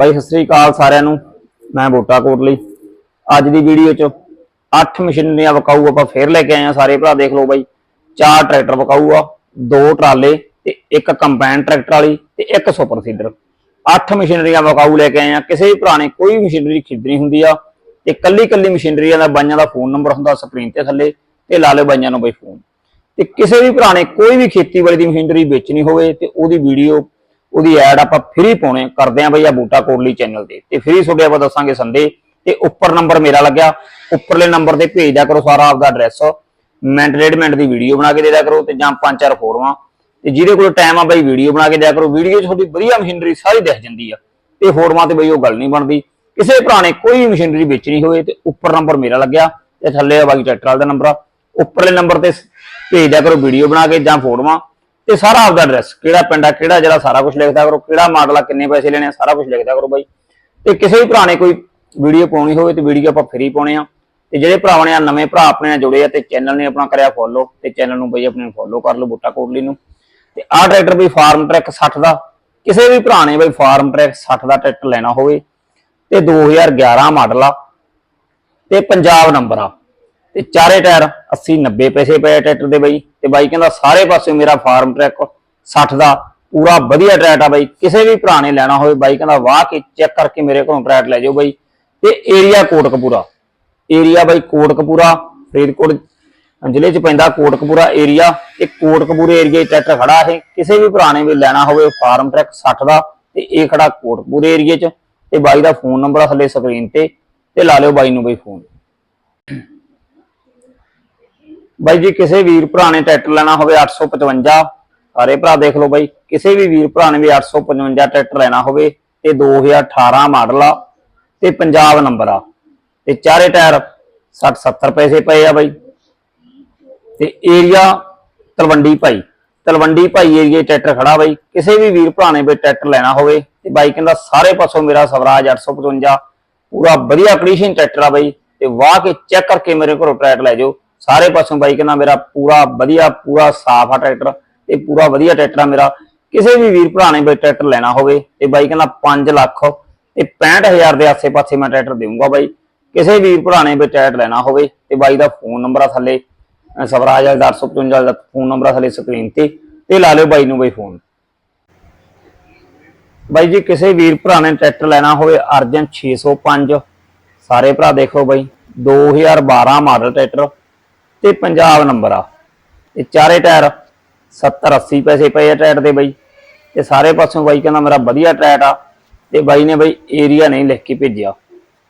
ਬਾਈ, ਸਤਿ ਸ੍ਰੀ ਅਕਾਲ ਸਾਰਿਆਂ ਨੂੰ। ਮੈਂ ਬੋਟਾ ਕੋਟਲੀ ਅੱਜ ਦੀ ਵੀਡੀਓ 'ਚ 8 ਮਸ਼ੀਨਰੀਆਂ ਵਿਕਾਊ ਆਪਾਂ ਫੇਰ ਲੈ ਕੇ ਆਏ ਆ ਸਾਰੇ ਭਰਾ, ਦੇਖ ਲਓ ਬਾਈ। ਚਾਰ ਟਰੈਕਟਰ ਵਕਾਊ ਆ, ਦੋ ਟਰਾਲੇ ਤੇ ਇੱਕ ਕੰਬਾਈਨ ਟਰੈਕਟਰ ਵਾਲੀ ਤੇ ਇੱਕ ਸੁਪਰ ਸੀਡਰ। 8 ਮਸ਼ੀਨਰੀਆਂ ਵਕਾਊ ਲੈ ਕੇ ਆਏ ਆ ਕਿਸੇ ਵੀ ਭਰਾ ਨੇ ਕੋਈ ਵੀ ਮਸ਼ੀਨਰੀ ਖਰੀਦਣੀ ਹੁੰਦੀ ਆ ਤੇ ਕੱਲੀ ਕੱਲੀ ਮਸ਼ੀਨਰੀਆਂ ਦਾ ਬਾਈਆਂ ਦਾ ਫੋਨ ਨੰਬਰ ਹੁੰਦਾ ਸਕਰੀਨ ਤੇ ਥੱਲੇ ਤੇ ਲਾ ਲਓ ਬਾਈਆਂ ਨੂੰ ਬਈ ਫੋਨ। ਤੇ ਕਿਸੇ ਵੀ ਭਰਾ ਨੇ ਕੋਈ ਵੀ ਖੇਤੀਬਾੜੀ ਦੀ ਮਸ਼ੀਨਰੀ ਵੇਚਣੀ ਹੋਵੇ ਤੇ ਉਹਦੀ ਵੀਡੀਓ ਉਹਦੀ ਐਡ ਆਪਾਂ ਫ੍ਰੀ ਪਾਉਣੇ, ਕਰਦੇ ਆਂ ਬਈ ਆ ਬੂਟਾ ਕੋਡਲੀ ਚੈਨਲ ਤੇ। ਤੇ ਫ੍ਰੀ ਤੁਹਾਡੇ ਆਪਾਂ ਦੱਸਾਂਗੇ ਸੰਦੇ ਤੇ ਉੱਪਰ ਨੰਬਰ ਮੇਰਾ ਲੱਗਿਆ। ਉੱਪਰਲੇ ਨੰਬਰ ਤੇ ਭੇਜ ਦਿਆ ਕਰੋ ਸਾਰਾ ਆਪਦਾ ਐਡਰੈਸ ਮਿੰਟ ਡੇਢ ਮਿੰਟ ਦੀ ਵੀਡੀਓ ਬਣਾ ਕੇ ਦੇ ਦਿਆ ਕਰੋ ਤੇ ਜਾਂ ਪੰਜ ਚਾਰ ਫੋਟੋਆਂ ਤੇ ਜਿਹਦੇ ਕੋਲ ਟਾਈਮ ਆ ਬਈ ਵੀਡੀਓ ਬਣਾ ਕੇ ਦਿਆ ਕਰੋ। ਵੀਡੀਓ 'ਚ ਤੁਹਾਡੀ ਵਧੀਆ ਮਸ਼ੀਨਰੀ ਸਾਰੀ ਦਿਖ ਜਾਂਦੀ ਆ। ਤੇ ਫੋਟੋਆਂ ਤੇ ਬਈ ਉਹ ਗੱਲ ਨਹੀਂ ਬਣਦੀ। ਕਿਸੇ ਭਰਾ ਨੇ ਕੋਈ ਵੀ ਮਸ਼ੀਨਰੀ ਵੇਚਣੀ ਹੋਵੇ ਤੇ ਉੱਪਰ ਨੰਬਰ ਮੇਰਾ ਲੱਗਿਆ ਤੇ ਥੱਲੇ ਆ ਬਾਕੀ ਟਰੈਕਟਰ ਵਾਲੇ ਦਾ ਨੰਬਰ ਆ। ਉੱਪਰਲੇ ਨੰਬਰ ਤੇ ਭੇਜ ਦਿਆ ਕਰੋ ਵੀਡੀਓ ਬਣਾ ਕੇ ਜਾਂ ਫੋਟੋਆਂ ਤੇ ਸਾਰਾ ਆਪਦਾ ਐਡਰੈਸ ਕਿਹੜਾ ਪਿੰਡ ਆ, ਕਿਹੜਾ ਜਿਹੜਾ ਸਾਰਾ ਕੁਝ ਲਿਖਦਾ ਕਰੋ, ਕਿਹੜਾ ਮਾਡਲ ਆ, ਕਿੰਨੇ ਪੈਸੇ ਲੈਣੇ ਆ, ਸਾਰਾ ਕੁਝ ਲਿਖਦਾ ਕਰੋ ਬਾਈ। ਤੇ ਕਿਸੇ ਵੀ ਭਰਾ ਨੇ ਕੋਈ ਵੀਡੀਓ ਪਾਉਣੀ ਹੋਵੇ ਤੇ ਵੀਡੀਓ ਆਪਾਂ ਫਰੀ ਪਾਉਣੇ ਆ। ਤੇ ਜਿਹੜੇ ਭਰਾਵਾਂ ਨੇ ਨਵੇਂ ਭਰਾ ਆਪਣੇ ਨਾਲ ਜੁੜੇ ਆ ਤੇ ਚੈਨਲ ਨੇ ਆਪਣਾ ਕਰਿਆ ਫੋਲੋ ਤੇ ਚੈਨਲ ਨੂੰ ਬਈ ਆਪਣੇ ਫੋਲੋ ਕਰ ਲਓ ਬੁੱਟਾ ਕੋਟਲੀ ਨੂੰ। ਤੇ ਆਹ ਟਰੈਕਟਰ ਬਈ ਫਾਰਮ ਟਰੈਕ 60 ਦਾ। ਕਿਸੇ ਵੀ ਭਰਾ ਨੇ ਬਈ ਫਾਰਮ ਟਰੈਕ 60 ਦਾ ਟਰੈਕਟਰ ਲੈਣਾ ਹੋਵੇ, ਤੇ 2011 ਮਾਡਲ ਆ, ਤੇ ਪੰਜਾਬ ਨੰਬਰ ਆ। ਤੇ ਚਾਰੇ ਟਾਇਰ 80 90 ਪੈਸੇ ਪਏ ਟਰੈਕਟਰ ਦੇ ਬਾਈ। ਤੇ ਬਾਈ ਕਹਿੰਦਾ ਸਾਰੇ ਪਾਸੇ ਮੇਰਾ ਫਾਰਮ ਟਰੈਕ 60 ਦਾ, ਪੂਰਾ ਵਧੀਆ ਟਰੈਕਟ ਆ ਬਾਈ। ਕਿਸੇ ਵੀ ਭਰਾ ਨੇ ਲੈਣਾ ਹੋਵੇ ਬਾਈ ਕਹਿੰਦਾ ਵਾਹ ਕੇ ਚੈੱਕ ਕਰਕੇ ਮੇਰੇ ਕੋਲੋਂ ਟਰੈਕਟ ਲੈ ਜਾਓ ਬਾਈ। ਤੇ ਏਰੀਆ ਕੋਟਕਪੂਰਾ। ਏਰੀਆ ਬਾਈ ਕੋਟਕਪੂਰਾ, ਫਰੀਦਕੋਟ ਜ਼ਿਲ੍ਹੇ 'ਚ ਪੈਂਦਾ ਕੋਟਕਪੂਰਾ ਏਰੀਆ ਤੇ ਕੋਟਕਪੂਰੇ ਏਰੀਏ 'ਚ ਟਰੈਕਟਰ ਖੜਾ ਇਹ। ਕਿਸੇ ਵੀ ਭਰਾ ਨੇ ਵੀ ਲੈਣਾ ਹੋਵੇ ਫਾਰਮ ਟਰੈਕ 60 ਦਾ, ਤੇ ਇਹ ਖੜਾ ਕੋਟਕਪੂਰੇ ਏਰੀਏ 'ਚ। ਤੇ ਬਾਈ ਦਾ ਫੋਨ ਨੰਬਰ ਆ ਥੱਲੇ ਸਕਰੀਨ ਤੇ। ਤੇ ਲਾ ਲਿਓ ਬਾਈ ਨੂੰ ਬਈ ਫੋਨ ਬਾਈ ਜੀ, ਕਿਸੇ ਵੀਰ ਭਰਾ ਨੇ ਟਰੈਕਟਰ ਲੈਣਾ ਹੋਵੇ 855 ਸਾਰੇ ਭਰਾ ਦੇਖ ਲਓ ਬਾਈ, ਕਿਸੇ ਵੀ ਵੀਰ ਭਰਾ ਨੇ ਵੀ 855 ਟਰੈਕਟਰ ਲੈਣਾ ਹੋਵੇ ਤੇ 2018 ਮਾਡਲ ਆ ਤੇ ਪੰਜਾਬ ਨੰਬਰ ਆ। ਤੇ ਚਾਰੇ ਟਾਇਰ 60 70 ਪੈਸੇ ਪਏ ਆ ਬਾਈ। ਤੇ ਏਰੀਆ ਤਲਵੰਡੀ ਭਾਈ ਤਲਵੰਡੀ ਭਾਈ ਏਰੀਏ ਟਰੈਕਟਰ ਖੜਾ ਬਾਈ। ਕਿਸੇ ਵੀ ਵੀਰ ਭਰਾ ਨੇ ਵੀ ਟਰੈਕਟਰ ਲੈਣਾ ਹੋਵੇ ਤੇ ਬਾਈ ਕਹਿੰਦਾ ਸਾਰੇ ਪਾਸੋਂ ਮੇਰਾ ਸਵਰਾਜ 855 ਪੂਰਾ ਵਧੀਆ ਕੰਡੀਸ਼ਨ ਟਰੈਕਟਰ ਆ ਬਾਈ। ਤੇ ਵਾਹ ਕੇ ਚੈੱਕ ਕਰਕੇ ਮੇਰੇ ਕੋਲੋਂ ਟਰੈਕਟਰ ਲੈ ਜਾਓ। ਸਾਰੇ ਪਾਸੋਂ ਬਾਈ ਕਹਿੰਦਾ ਮੇਰਾ ਪੂਰਾ ਵਧੀਆ, ਪੂਰਾ ਸਾਫ਼ ਆ ਟਰੈਕਟਰ ਤੇ ਪੂਰਾ ਵਧੀਆ ਟਰੈਕਟਰ ਆ ਮੇਰਾ। ਕਿਸੇ ਵੀ ਵੀਰ ਭਰਾ ਨੇ ਬਈ ਟਰੈਕਟਰ ਲੈਣਾ ਹੋਵੇ, ਤੇ ਬਾਈ ਕਹਿੰਦਾ 5 ਲੱਖ ਤੇ 65000 ਦੇ ਆਸੇ-ਪਾਸੇ ਮੈਂ ਟਰੈਕਟਰ ਦੇਵਾਂਗਾ ਬਾਈ। ਕਿਸੇ ਵੀਰ ਭਰਾ ਨੇ ਬਈ ਟਰੈਕਟਰ ਲੈਣਾ ਹੋਵੇ, ਤੇ ਬਾਈ ਦਾ ਫੋਨ ਨੰਬਰ ਆ ਥੱਲੇ ਸਵਰਾਜ 855 ਦਾ ਫੋਨ ਨੰਬਰ ਆ ਥੱਲੇ ਸਕਰੀਨ ਤੇ ਤੇ ਲਾ ਲਿਓ ਬਾਈ ਨੂੰ ਬਾਈ ਫੋਨ। ਬਾਈ ਜੀ, ਕਿਸੇ ਵੀਰ ਭਰਾ ਨੇ ਟਰੈਕਟਰ ਲੈਣਾ ਹੋਵੇ, ਅਰਜਨ 605 ਸਾਰੇ ਭਰਾ ਦੇਖੋ ਬਾਈ 2012 ਮਾਡਲ ਟਰੈਕਟਰ। ਤੇ ਪੰਜਾਬ ਨੰਬਰ ਆ। ਤੇ ਚਾਰੇ ਟਾਇਰ 70 80 ਪੈਸੇ ਪਏ ਆ ਟਾਇਰ ਦੇ ਬਾਈ। ਤੇ ਸਾਰੇ ਪਾਸੋਂ ਬਾਈ ਕਹਿੰਦਾ ਮੇਰਾ ਵਧੀਆ ਟਰੈਕ ਆ। ਤੇ ਬਾਈ ਨੇ ਬਾਈ ਏਰੀਆ ਨਹੀਂ ਲਿਖ ਕੇ ਭੇਜਿਆ।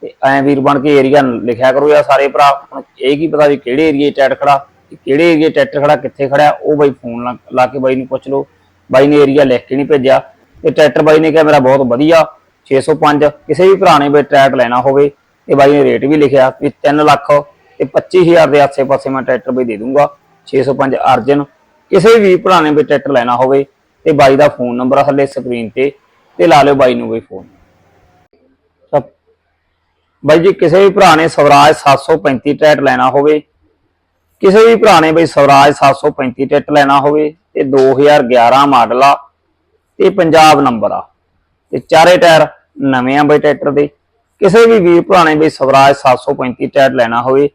ਤੇ ਐਂ ਵੀਰ ਬਣ ਕੇ ਏਰੀਆ ਲਿਖਿਆ ਕਰੋ ਯਾ ਸਾਰੇ ਭਰਾ। ਹੁਣ ਇਹ ਕੀ ਪਤਾ ਵੀ ਕਿਹੜੇ ਏਰੀਏ ਟਰੈਕ ਖੜਾ ਕਿਹੜੇ ਏਰੀਏ ਟਰੈਕਟਰ ਖੜਾ, ਕਿੱਥੇ ਖੜਾ ਉਹ ਬਾਈ ਫੋਨ ਲਾ- ਲਾ ਕੇ ਬਾਈ ਨੂੰ ਪੁੱਛ ਲਓ। ਬਾਈ ਨੇ ਏਰੀਆ ਲਿਖ ਕੇ ਨਹੀਂ ਭੇਜਿਆ। ਤੇ ਟਰੈਕਟਰ ਬਾਈ ਨੇ ਕਿਹਾ ਮੇਰਾ ਬਹੁਤ ਵਧੀਆ 605 ਕਿਸੇ ਵੀ ਭਰਾ ਨੇ ਬਈ ਟਰੈਕਟਰ ਲੈਣਾ ਹੋਵੇ, ਤੇ ਬਾਈ ਨੇ ਰੇਟ ਵੀ ਲਿਖਿਆ ਵੀ 3 ਲੱਖ। ਤੇ 25000 ਦੇ ਆਸੇ-ਪਾਸੇ ਮੈਂ ਟਰੈਕਟਰ ਵੀ ਦੇ ਦੂੰਗਾ 605 ਅਰਜਨ। ਕਿਸੇ ਵੀ ਭਰਾ ਨੇ ਵੀ ਟਰੈਕਟਰ ਲੈਣਾ ਹੋਵੇ ਤੇ ਬਾਈ ਦਾ ਫੋਨ ਨੰਬਰ ਆ ਥੱਲੇ ਸਕਰੀਨ ਤੇ ਤੇ ਲਾ ਲਿਓ ਬਾਈ ਨੂੰ ਵੀ ਫੋਨ। ਬਾਈ ਜੀ, ਕਿਸੇ ਵੀ ਭਰਾ ਨੇ ਸਵਰਾਜ 735 ਟਰੈਕਟਰ ਲੈਣਾ ਹੋਵੇ, ਕਿਸੇ ਵੀ ਭਰਾ ਨੇ ਬਈ ਸਵਰਾਜ 735 ਟਰੈਕਟਰ ਲੈਣਾ ਹੋਵੇ, ਤੇ 2011 ਮਾਡਲ ਆ, ਤੇ ਪੰਜਾਬ ਨੰਬਰ ਆ। ਤੇ ਚਾਰੇ ਟਾਇਰ ਨਵੇਂ ਆ ਬਈ ਟਰੈਕਟਰ ਦੇ। ਕਿਸੇ ਵੀ ਵੀਰ ਭਰਾ ਨੇ ਬਈ ਸਵਰਾਜ 735 ਟਾਇਰ ਲੈਣਾ ਹੋਵੇ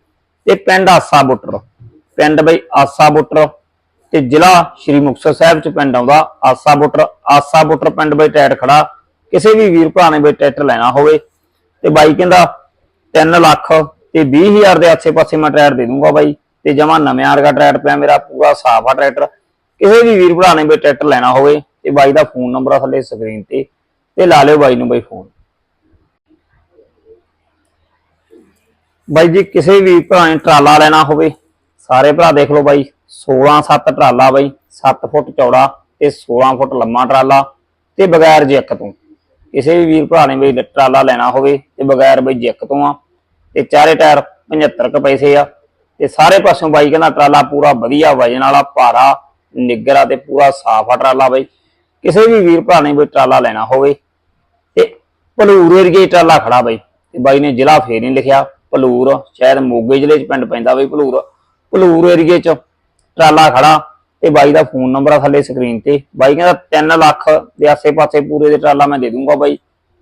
ਤੇ ਪਿੰਡ ਆਸਾ ਬੁੱਟਰ। ਪਿੰਡ ਬਈ ਆਸਾ ਬੁੱਟਰ ਤੇ ਜ਼ਿਲ੍ਹਾ ਸ਼੍ਰੀ ਮੁਕਤਸਰ ਸਾਹਿਬ ਚ ਪਿੰਡ ਆਉਂਦਾ ਆਸਾ ਬੁੱਟਰ। ਆਸਾ ਬੁੱਟਰ ਪਿੰਡ ਬਈ ਟਾਇਰ ਖੜਾ। ਕਿਸੇ ਵੀ ਵੀਰ ਭਰਾ ਨੇ ਬਈ ਟਰੈਕਟਰ ਲੈਣਾ ਹੋਵੇ ਤੇ ਬਾਈ ਕਹਿੰਦਾ 3 ਲੱਖ ਤੇ 20000 ਦੇ ਆਸੇ-ਪਾਸੇ ਮੈਂ ਟਰੈਕਟਰ ਦੇ ਦੂੰਗਾ ਬਾਈ ਤੇ ਜਮਾ ਨਵੇਂ ਵਰਗਾ ਟਰੈਕਟਰ ਪਿਆ ਮੇਰਾ, ਪੂਰਾ ਸਾਫ਼ ਆ ਟਰੈਕਟਰ। ਕਿਸੇ ਵੀ ਵੀਰ ਭਰਾ ਨੇ ਬਈ ਟਰੈਕਟਰ ਲੈਣਾ ਹੋਵੇ ਤੇ ਬਾਈ ਦਾ ਫੋਨ ਨੰਬਰ ਆ ਥੱਲੇ ਸਕਰੀਨ ਤੇ ਤੇ ਲਾ ਲਿਓ ਬਾਈ ਨੂੰ ਬਾਈ ਫੋਨ। ਬਾਈ ਜੀ, ਕਿਸੇ ਵੀ ਭਰਾ ਨੇ ਟਰਾਲਾ ਲੈਣਾ ਹੋਵੇ, ਸਾਰੇ ਭਰਾ ਦੇਖ ਲਓ ਬਾਈ 16 7 ਟਰਾਲਾ ਬਾਈ 7 ਫੁੱਟ ਚੌੜਾ ਤੇ 16 ਫੁੱਟ ਲੰਮਾ ਟਰਾਲਾ ਤੇ ਬਗੈਰ ਜੈਕ ਤੋਂ। ਕਿਸੇ ਵੀ ਵੀਰ ਭਰਾ ਨੇ ਬਈ ਟਰਾਲਾ ਲੈਣਾ ਹੋਵੇ ਤੇ ਬਗੈਰ ਬਈ ਜੈਕ ਤੋਂ ਆ। ਤੇ ਚਾਰੇ ਟਾਇਰ 75 ਕ ਪੈਸੇ ਆ। ਤੇ ਸਾਰੇ ਪਾਸੋਂ ਬਾਈ ਕਹਿੰਦਾ ਟਰਾਲਾ ਪੂਰਾ ਵਧੀਆ ਵਜਨ ਵਾਲਾ, ਭਾਰਾ ਨਿੱਗਰਾ ਤੇ ਪੂਰਾ ਸਾਫ਼ ਆ ਟਰਾਲਾ ਬਾਈ। ਕਿਸੇ ਵੀ ਵੀਰ ਭਰਾ ਨੇ ਬਈ ਟਰਾਲਾ ਲੈਣਾ ਹੋਵੇ ਤੇ ਭਲੂਰ ਏਰੀਏ ਟਰਾਲਾ ਖੜਾ ਬਾਈ। ਤੇ ਬਾਈ ਨੇ ਜ਼ਿਲ੍ਹਾ ਫੇਰ ਨਹੀਂ ਲਿਖਿਆ। ਭਲੂਰ, ਸ਼ਾਇਦ ਮੋਗੇ ਜ਼ਿਲ੍ਹੇ 'ਚ ਪਿੰਡ ਪੈਂਦਾ ਬਈ ਭਲੂਰ ਭਲੂਰ ਏਰੀਏ 'ਚ ਟਰਾਲਾ ਖੜਾ ਤੇ ਬਾਈ ਦਾ ਫੋਨ ਨੰਬਰ ਆ ਥੱਲੇ ਸਕਰੀਨ ਤੇ, ਬਾਈ ਕਹਿੰਦਾ 3 ਲੱਖ ਦੇ ਆਸੇ-ਪਾਸੇ ਪੂਰੇ ਦੇ ਟਰਾਲਾ ਮੈਂ ਦੇ ਦੂੰਗਾ ਬਾਈ,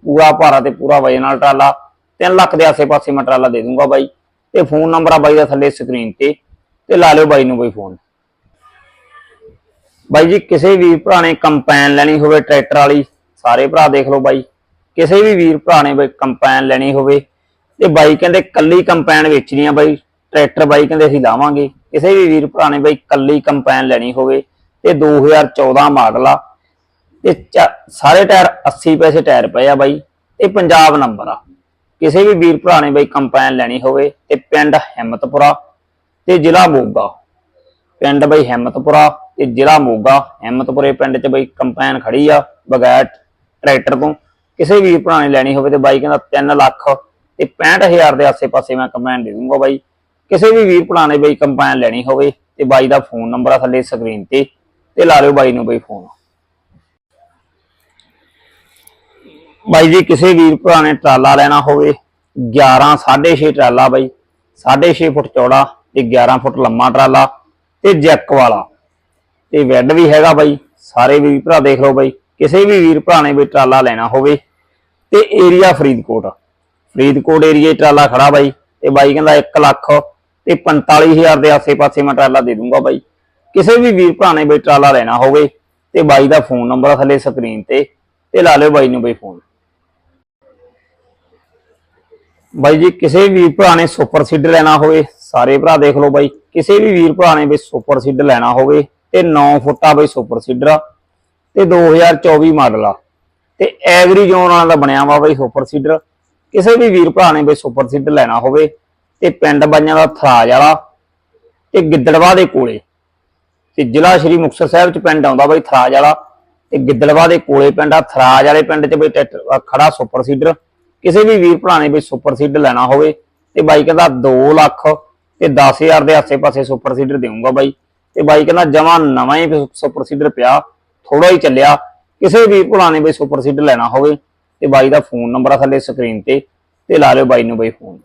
ਪੂਰਾ ਭਾਰਾ ਤੇ ਪੂਰਾ ਵਜਨ ਨਾਲ ਟਰਾਲਾ 3 ਲੱਖ ਦੇ ਆਸੇ-ਪਾਸੇ ਮੈਂ ਟਰਾਲਾ ਦੇ ਦੂੰਗਾ ਬਾਈ, ਤੇ ਫੋਨ ਨੰਬਰ ਆ ਬਾਈ ਦਾ ਥੱਲੇ ਸਕਰੀਨ ਤੇ ਤੇ ਲਾ ਲਿਓ ਬਾਈ ਨੂੰ ਕੋਈ ਫੋਨ। ਬਾਈ ਜੀ, ਕਿਸੇ ਵੀ ਭਰਾ ਨੇ ਕੰਪੈਨ ਲੈਣੀ ਹੋਵੇ ਟਰੈਕਟਰ ਵਾਲੀ, ਸਾਰੇ ਭਰਾ ਦੇਖ ਲਓ ਬਾਈ, ਕਿਸੇ ਵੀ ਵੀਰ ਭਰਾ ਨੇ ਕੰਪੈਨ ਲੈਣੀ ਹੋਵੇ ਤੇ ਬਾਈ ਕਹਿੰਦੇ ਕੱਲੀ ਕੰਪੈਨ ਵੇਚਣੀ ਆ ਬਾਈ, ਟਰੈਕਟਰ ਬਾਈ ਕਹਿੰਦੇ ਅਸੀਂ ਲਾਵਾਂਗੇ। ਕਿਸੇ ਵੀ ਵੀਰ ਭਰਾ ਨੇ ਬਾਈ ਕੱਲੀ ਕੰਪੈਨ ਲੈਣੀ ਹੋਵੇ, ਤੇ 2014 ਮਾਡਲ ਆ। ਤੇ ਸਾਰੇ ਟਾਇਰ 80 ਪੈਸੇ ਟਾਇਰ ਪਏ ਆ ਬਾਈ, ਤੇ ਪੰਜਾਬ ਨੰਬਰ ਆ। ਕਿਸੇ ਵੀ ਵੀਰ ਭਰਾ ਨੇ ਬਾਈ ਕੰਪੈਨ ਲੈਣੀ ਹੋਵੇ, ਤੇ ਪਿੰਡ ਹਿੰਮਤਪੁਰਾ, ਤੇ ਜ਼ਿਲ੍ਹਾ ਮੋਗਾ। ਪਿੰਡ ਬਾਈ ਹਿੰਮਤਪੁਰਾ, ਤੇ ਜ਼ਿਲ੍ਹਾ ਮੋਗਾ। ਹਿੰਮਤਪੁਰੇ ਪਿੰਡ 'ਚ ਬਈ ਕੰਪੈਨ ਖੜੀ ਆ, ਬਗੈਰ ਟਰੈਕਟਰ ਤੋਂ। ਕਿਸੇ ਵੀਰ ਭਰਾ ਨੇ ਲੈਣੀ ਹੋਵੇ ਤੇ ਬਾਈ ਕਹਿੰਦਾ 3 ਲੱਖ ਤੇ 65000 ਦੇ ਆਸੇ-ਪਾਸੇ ਮੈਂ ਕੰਪੈਨ ਦੇ ਦੂੰਗਾ ਬਾਈ। ਕਿਸੇ ਵੀ ਵੀਰ ਭਰਾ ਨੇ ਬਈ ਕੰਪੈਨ ਲੈਣੀ ਹੋਵੇ ਤੇ ਬਾਈ ਦਾ ਫੋਨ ਨੰਬਰ ਆ ਥੱਲੇ ਸਕਰੀਨ ਤੇ ਤੇ ਲਾ ਲਿਓ ਬਾਈ ਨੂੰ ਬਈ ਫੋਨ ਬਾਈ ਜੀ, ਕਿਸੇ ਵੀਰ ਭਰਾ ਨੇ ਟਰਾਲਾ ਲੈਣਾ ਹੋਵੇ 11 6.5 ਟਰਾਲਾ ਬਾਈ 6.5 ਫੁੱਟ ਚੌੜਾ ਤੇ 11 ਫੁੱਟ ਲੰਮਾ ਟਰਾਲਾ ਤੇ ਜੈਕ ਵਾਲਾ। ਤੇ ਵੈੱਡ ਵੀ ਹੈਗਾ ਬਾਈ, ਸਾਰੇ ਵੀਰ ਭਰਾ ਦੇਖ ਲਓ ਬਾਈ। ਕਿਸੇ ਵੀ ਵੀਰ ਭਰਾ ਨੇ ਵੀ ਟਰਾਲਾ ਲੈਣਾ ਹੋਵੇ ਤੇ ਏਰੀਆ ਫਰੀਦਕੋਟ। ਫਰੀਦਕੋਟ ਏਰੀਏ ਟਰਾਲਾ ਖੜਾ ਬਾਈ ਤੇ ਬਾਈ ਕਹਿੰਦਾ 1 ਲੱਖ ਤੇ 45000 ਦੇ ਆਸੇ-ਪਾਸੇ ਮੈਂ ਟਰਾਲਾ ਦੇ ਦੂੰਗਾ ਬਾਈ। ਕਿਸੇ ਵੀ ਵੀਰ ਭਰਾ ਨੇ ਵੀ ਟਰਾਲਾ ਲੈਣਾ ਹੋਵੇ ਤੇ ਬਾਈ ਦਾ ਫੋਨ ਨੰਬਰ ਆ ਥੱਲੇ ਸਕਰੀਨ ਤੇ ਤੇ ਲਾ ਲਿਓ ਬਾਈ ਨੂੰ ਬਈ ਫੋਨ। ਬਾਈ ਜੀ, ਕਿਸੇ ਵੀ ਵੀਰ ਭਰਾ ਨੇ ਸੁਪਰ ਸੀਡ ਲੈਣਾ ਹੋਵੇ, ਸਾਰੇ ਭਰਾ ਦੇਖ ਲਓ ਬਾਈ। ਕਿਸੇ ਵੀ ਵੀਰ ਭਰਾ ਨੇ ਬਈ ਸੁਪਰ ਸੀਡ ਲੈਣਾ ਹੋਵੇ ਤੇ 9 ਫੁੱਟਾ ਬਈ ਸੁਪਰ ਸੀਡਰ ਆ ਤੇ 2024 ਮਾਡਲ ਆ। ਤੇ ਐਵਰੀ ਜ਼ੋਨ ਵਾਲਾ ਦਾ ਬਣਿਆ ਵਾ ਬਈ ਸੁਪਰ ਸੀਡਰ। ਕਿਸੇ ਵੀ ਵੀਰ ਭਰਾ ਨੇ ਬਈ ਸੁਪਰ ਸੀਡਰ ਲੈਣਾ ਹੋਵੇ, ਤੇ ਪਿੰਡ ਬਾਈਆਂ ਦਾ ਥਰਾਜ ਵਾਲਾ ਤੇ ਗਿੱਦੜਵਾ ਦੇ ਕੋਲੇ। ਤੇ ਜ਼ਿਲ੍ਹਾ ਸ਼੍ਰੀ ਮੁਕਤਸਰ ਸਾਹਿਬ ਚ ਪਿੰਡ ਆਉਂਦਾ ਬਈ ਥਰਾਜ ਵਾਲਾ, ਤੇ ਗਿੱਦੜਵਾ ਦੇ ਕੋਲੇ ਪਿੰਡ ਆ, ਥਰਾਜ ਵਾਲੇ ਪਿੰਡ ਚ ਬਈ ਖੜਾ ਸੁਪਰ ਸੀਡਰ। ਕਿਸੇ ਵੀ ਵੀਰ ਭਰਾ ਨੇ ਬਈ ਸੁਪਰ ਸੀਡਰ ਲੈਣਾ ਹੋਵੇ, ਤੇ ਬਾਈ ਕਹਿੰਦਾ 2 ਲੱਖ ਤੇ 10000 ਦੇ ਆਸੇ-ਪਾਸੇ ਸੁਪਰ ਸੀਡਰ ਦੇਊਂਗਾ ਬਾਈ। ਤੇ ਬਾਈ ਕਹਿੰਦਾ ਜਮਾ ਨਵਾਂ ਹੀ ਸੁਪਰ ਸੀਡਰ ਪਿਆ ਥੋੜਾ ਹੀ ਚੱਲਿਆ। ਕਿਸੇ ਵੀ ਭਰਾ ਨੇ ਬਈ ਸੁਪਰ ਸੀਡਰ ਲੈਣਾ ਹੋਵੇ ਤੇ ਬਾਈ ਦਾ ਫੋਨ ਨੰਬਰ ਆ ਥੱਲੇ ਸਕਰੀਨ ਤੇ ਤੇ ਲਾ ਲਿਓ ਬਾਈ ਨੂੰ ਬਾਈ ਫੋਨ।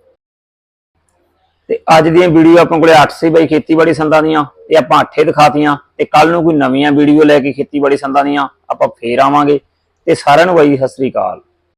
ਤੇ ਅੱਜ ਦੀਆਂ ਵੀਡੀਓ ਆਪਾਂ ਕੋਲੇ 8 ਸੀ ਬਾਈ ਖੇਤੀਬਾੜੀ ਸੰਦਾਂ ਦੀਆਂ, ਤੇ ਆਪਾਂ 8 ਦਿਖਾਤੀਆਂ, ਤੇ ਕੱਲ ਨੂੰ ਕੋਈ ਨਵੀਆਂ ਵੀਡੀਓ ਲੈ ਕੇ ਖੇਤੀਬਾੜੀ ਸੰਦਾਂ ਦੀਆਂ, ਆਪਾਂ ਫੇਰ ਆਵਾਂਗੇ। ਤੇ ਸਾਰਿਆਂ ਨੂੰ ਬਾਈ ਸਤਿ ਸ੍ਰੀ ਅਕਾਲ।